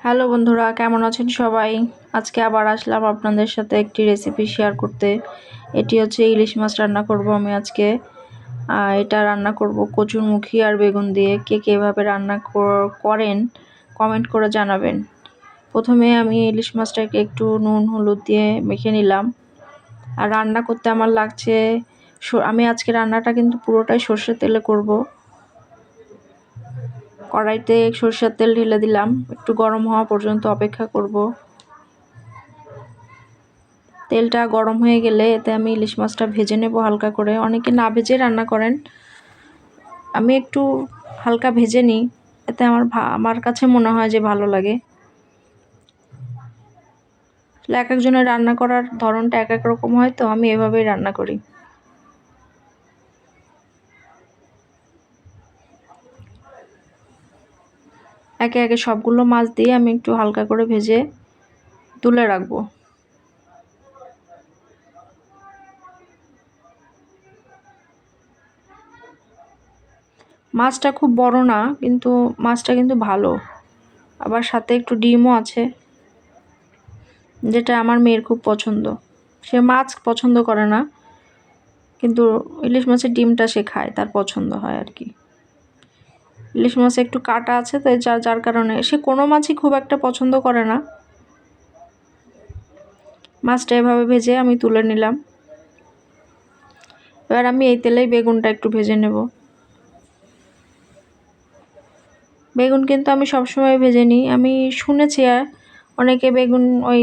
Hello বন্ধুরা, কেমন আছেন সবাই? আজকে আবার আসলাম আপনাদের সাথে একটি রেসিপি শেয়ার করতে। এটি হচ্ছে ইলিশ মাছ রান্না করব আমি আজকে। এটা রান্না করব কচুরমুখী আর বেগুন দিয়ে। কে কীভাবে রান্না করেন কমেন্ট করে জানাবেন। প্রথমে আমি ইলিশ মাছটাকে একটু নুন, হলুদ দিয়ে মেখে নিলাম। আর রান্না করতে আমার লাগছে আমি আজকে রান্নাটা কিন্তু পুরোটাই সর্ষের তেলে করব। কড়াইতে সরষের তেল ঢেলে দিলাম। একটু গরম হওয়া পর্যন্ত অপেক্ষা করব। তেলটা গরম হয়ে গেলে এতে আমি ইলিশ মাছটা ভেজে নেব হালকা করে। অনেকে না ভেজে রান্না করেন। আমি একটু হালকা ভেজে নিই। এতে আমার আমার কাছে মনে হয় যে ভালো লাগে। এক একজনের রান্না করার ধরনটা এক এক রকম হয়, তো আমি এভাবেই রান্না করি। একে একে সবগুলো মাছ দিয়ে আমি একটু হালকা করে ভেজে তুলে রাখব। মাছটা খুব বড় না, কিন্তু মাছটা কিন্তু ভালো। আবার সাথে একটু ডিমও আছে, যেটা আমার মেয়ের খুব পছন্দ। সে মাছ পছন্দ করে না, কিন্তু ইলিশ মাছের ডিমটা সে খায়, তার পছন্দ হয় আর কি। ইলিশ মাছে একটু কাটা আছে, তাই যার যার কারণে। সে কোনো মাছই খুব একটা পছন্দ করে না। মাছটা এভাবে ভেজে আমি তুলে নিলাম। এবার আমি এই তেলেই বেগুনটা একটু ভেজে নেব। বেগুন কিন্তু আমি সবসময় ভেজে নিই। আমি শুনেছি আর অনেকে বেগুন ওই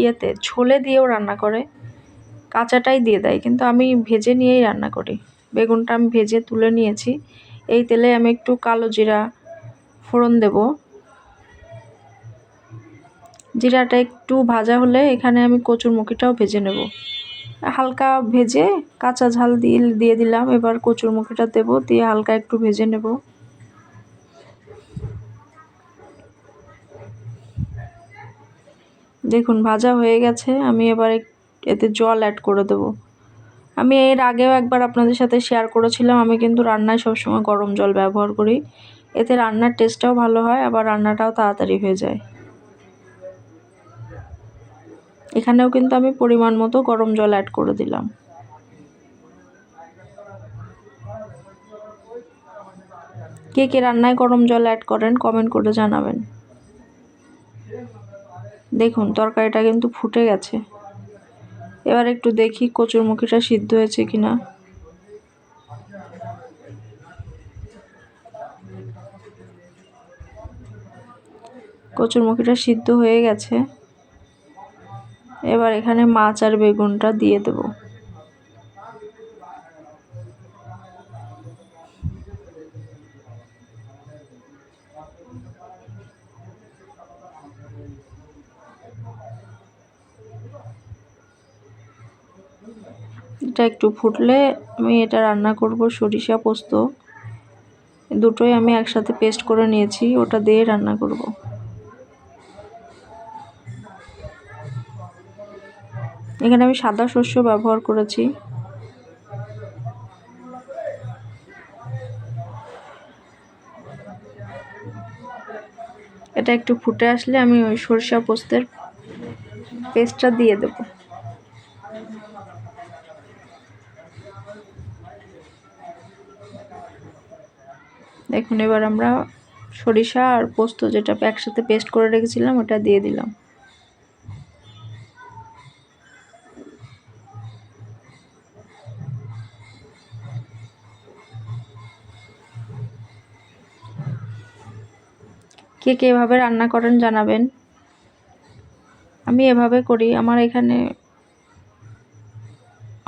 ইয়েতে ছোলে দিয়েও রান্না করে, কাঁচাটাই দিয়ে দেয়। কিন্তু আমি ভেজে নিয়েই রান্না করি। বেগুনটা আমি ভেজে তুলে নিয়েছি। এই তেলে আমি একটু কালো জিরা ফোড়ন দেব। জিরাটা একটু ভাজা হলে এখানে আমি কচুর মুখিটাও ভেজে নেব। হালকা ভেজে কাঁচা ঝাল দিয়ে দিয়ে দিলাম। এবার কচুর মুখিটা দেব, দিয়ে হালকা একটু ভেজে নেব। দেখুন, ভাজা হয়ে গেছে। আমি এবার এতে জল অ্যাড করে দেবো। আমি এর আগেও একবার আপনাদের সাথে শেয়ার করেছিলাম। আমি কিন্তু রান্নায় সবসময় গরম জল ব্যবহার করি। এতে রান্নার টেস্টটাও ভালো হয়, আবার রান্নাটাও তাড়াতাড়ি হয়ে যায়। এখানেও কিন্তু আমি পরিমাণ মতো গরম জল অ্যাড করে দিলাম। কে কে রান্নায় গরম জল অ্যাড করেন কমেন্ট করে জানাবেন। দেখুন, তরকারিটা কিন্তু ফুটে গেছে। এবার একটু দেখি কচুরমুখিটা সিদ্ধ হয়েছে কিনা। কচুরমুখিটা সিদ্ধ হয়ে গেছে। এবার এখানে মাছ আর বেগুনটা দিয়ে দেবো। এটা একটু ফুটলে আমি এটা রান্না করব সরিষা পোস্ত। দুটোই আমি একসাথে পেস্ট করে নিয়েছি, ওটা দিয়ে রান্না করব। এখানে আমি সাদা শস্য ব্যবহার করেছি। এটা একটু ফুটে আসলে আমি ওই সরিষা পোস্তের পেস্টটা দিয়ে দেবো। দেখুন এবার আমরা সরিষা আর পোস্ত যেটা একসাথে পেস্ট করে রেখেছিলাম, ওটা দিয়ে দিলাম। কে কে এভাবে রান্না করেন জানাবেন। আমি এভাবে করি, আমার এখানে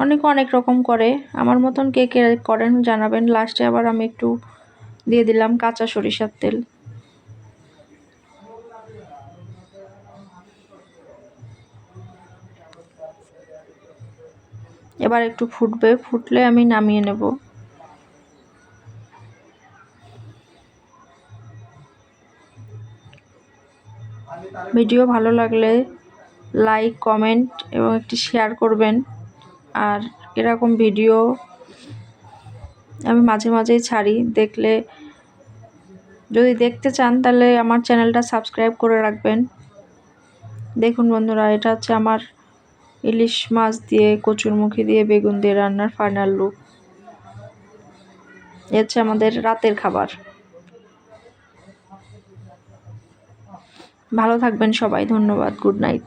অনেকে অনেক রকম করে, আমার মতন কে কে করেন জানাবেন। লাস্টে আবার আমি একটু দিয়ে দিলাম কাঁচা সরিষার তেল। এবার একটু ফুটবে, ফুটলে আমি নামিয়ে নেব। ভিডিও ভালো লাগলে লাইক, কমেন্ট এবং একটি শেয়ার করবেন। আর এরকম ভিডিও আমি মাঝে মাঝেই ছাড়ি, দেখলে যদি দেখতে চান, তাহলে আমার চ্যানেলটা সাবস্ক্রাইব করে রাখবেন। দেখুন বন্ধুরা, এটা হচ্ছে আমার ইলিশ মাছ দিয়ে কচুরমুখী দিয়ে বেগুন দিয়ে রান্নার ফাইনাল লুক এ হচ্ছে আমাদের রাতের খাবার। ভালো থাকবেন সবাই, ধন্যবাদ গুড নাইট